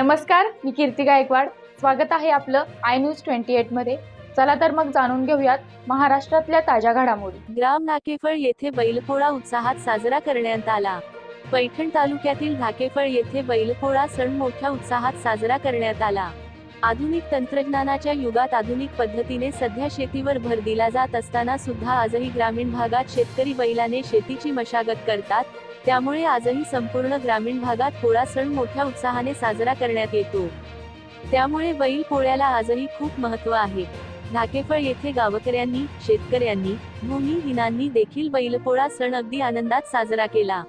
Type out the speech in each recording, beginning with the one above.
नमस्कार मी कीर्ती गायकवाड. स्वागत आहे आपलं आय न्यूज ट्वेंटी एटमध्ये. चला तर मग जाणून घेऊयात महाराष्ट्रातल्या ताज्या घडामोडी. ग्राम नाकेफळ येथे बैलपोळा उत्साहात साजरा करण्यात आला. पैठण तालुक्यातील ढाकेफळ येथे बैलपोळा सण मोठ्या उत्साहात साजरा करण्यात आला. आधुनिक तंत्रज्ञानाच्या युगात आधुनिक पद्धतीने सध्या शेतीवर भर दिला जात असताना सुद्धा आजही ग्रामीण भागात शेतकरी बैलाने शेतीची मशागत करतात त्यामुळे आजही संपूर्ण ग्रामीण भागात पोळा सण मोठ्या उत्साहाने साजरा करण्यात येतो. त्यामुळे बैल पोळ्याला आजही खूप महत्त्व आहे. ढाकेफळ येथे गावकऱ्यांनी शेतकऱ्यांनी भूमिहीनांनी देखील बैलपोळा सण अगदी आनंदात साजरा केला.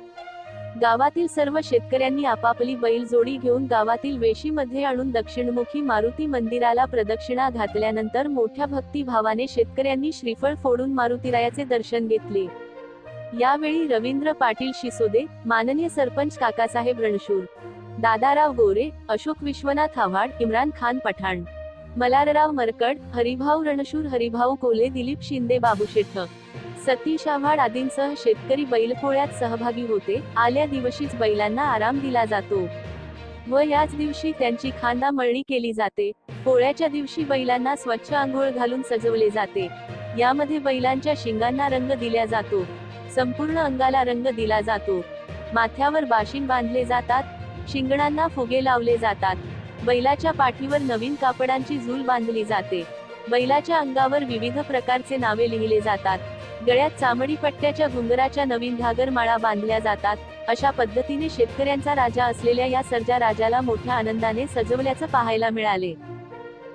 गावातील सर्व शेतकऱ्यांनी आपापली बैल जोडी घेऊन गावातील वेशीमध्ये आणून दक्षिणमुखी मारुती मंदिराला प्रदक्षिणा घातल्यानंतर मोठ्या भक्तिभावाने शेतकऱ्यांनी श्रीफळ फोडून मारुतीरायाचे दर्शन घेतले. यावेळी रवींद्र पाटील शिसोदे माननीय सरपंच काकासाहेब रणशूर दादाराव गोरे अशोक विश्वनाथ आव्हाड इम्रान खान पठाण मलारराव मरकड हरिभाऊ रणशूर हरिभाऊ कोले दिलीप शिंदे बाबू शेठ सतीश आव्हाड आदींसह शेतकरी बैलपोळ्यात सहभागी होते. आल्या दिवशीच बैलांना आराम दिला जातो व याच दिवशी त्यांची खांदा मळणी केली जाते. पोळ्याच्या दिवशी बैलांना स्वच्छ आंघोळ घालून सजवले जाते. यामध्ये बैलांच्या शिंगांना रंग दिला जातो. संपूर्ण अंगाला रंग दिला जातो. माथ्यावर बाशिंग बांधले जातात शिंगणांना फुगे लावले जातात. बैलाच्या पाठीवर नवीन कापडांची झूल बांधली जाते. बैलाच्या अंगावर विविध प्रकारचे नावे लिहिले जातात. गळ्यात चामडी पट्ट्याच्या घुंगराच्या नवीन घागर माळा बांधल्या जातात. अशा पद्धतीने शेतकऱ्यांचा राजा असलेल्या या सर्जा राजाला मोठ्या आनंदाने सजवल्याचं पाहायला मिळाले.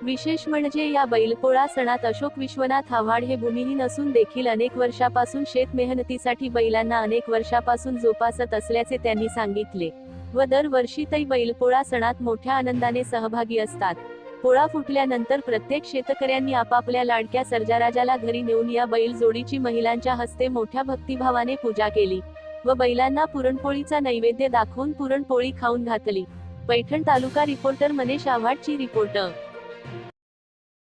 विशेष म्हणजे या बैलपोळा सणात अशोक विश्वनाथ आव्हाड हे भूमिहीन असून देखील अनेक वर्षापासून शेत मेहनतीसाठी बैलांना अनेक वर्षापासून जोपासत असल्याचे त्यांनी सांगितले व दरवर्षी तै बैलपोळा सणात मोठ्या आनंदाने सहभागी असतात. पोळा फुटल्यानंतर प्रत्येक शेतकऱ्यांनी आपापल्या लाडक्या सर्जाराजाला घरी नेऊन या बैल जोडीची महिलांच्या हस्ते मोठ्या भक्तिभावाने पूजा केली व बैलांना पुरणपोळीचा नैवेद्य दाखवून पुरणपोळी खाऊन घातली. पैठण तालुका रिपोर्टर मनेश आव्हाडची रिपोर्टर